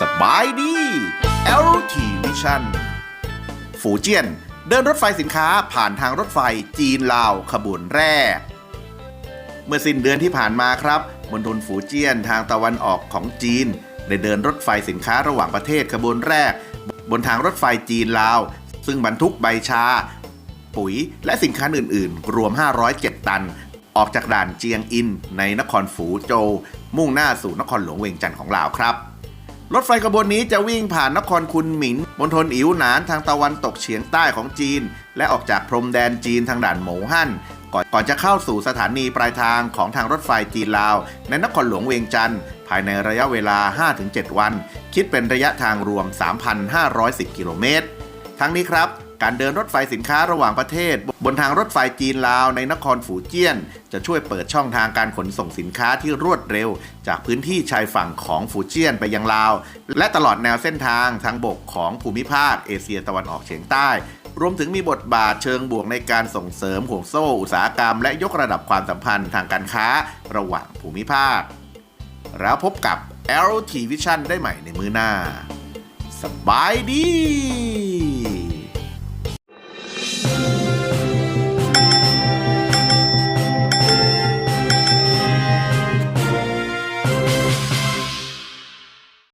สบายดี LT Vision ฝูเจียน เดินรถไฟสินค้าผ่านทางรถไฟจีนลาวขบวนแรก เมื่อสิ้นเดือนที่ผ่านมาครับมณฑลฝูเจียนทางตะวันออกของจีน ได้เดินรถไฟสินค้าระหว่างประเทศขบวนแรก บนทางรถไฟจีนลาว ซึ่งบรรทุกใบชา ปุ๋ย และสินค้าอื่น ๆ รวม 507 ตัน ออกจากด่านเจียงอิน ในนครฝูโจวมุ่งหน้าสู่นครหลวงเวียงจันทร์ของลาวครับ รถไฟขบวนนี้จะวิ่งผ่านนครคุนหมิงมณฑลอิ๋วหนานทางตะวันตกเฉียงใต้ของจีน และออกจากพรมแดนจีนทางด่านหมฮั่นก่อนก่อนจะเข้าสู่สถานีปลายทางของทางรถไฟจีนลาว ในนครหลวงเวียงจันทร์ภายในระยะเวลา 5-7 วัน คิดเป็นระยะทางรวม 3,510 กิโลเมตร ทั้งนี้ครับ การเดินรถไฟสินค้าระหว่างประเทศ บนทางรถไฟจีนลาวในนครฝูเจี้ยน จะช่วยเปิดช่องทางการขนส่งสินค้าที่รวดเร็ว จากพื้นที่ชายฝั่งของฝูเจี้ยนไปยังลาว และตลอดแนวเส้นทางทางบกของภูมิภาคเอเชียตะวันออกเฉียงใต้รวมถึงมีบทบาทเชิงบวกในการส่งเสริมห่วงโซ่ อุตสาหกรรม และยกระดับความสัมพันธ์ทางการค้าระหว่างภูมิภาค แล้วพบกับ LT Vision ได้ใหม่ในมือหน้า สบายดี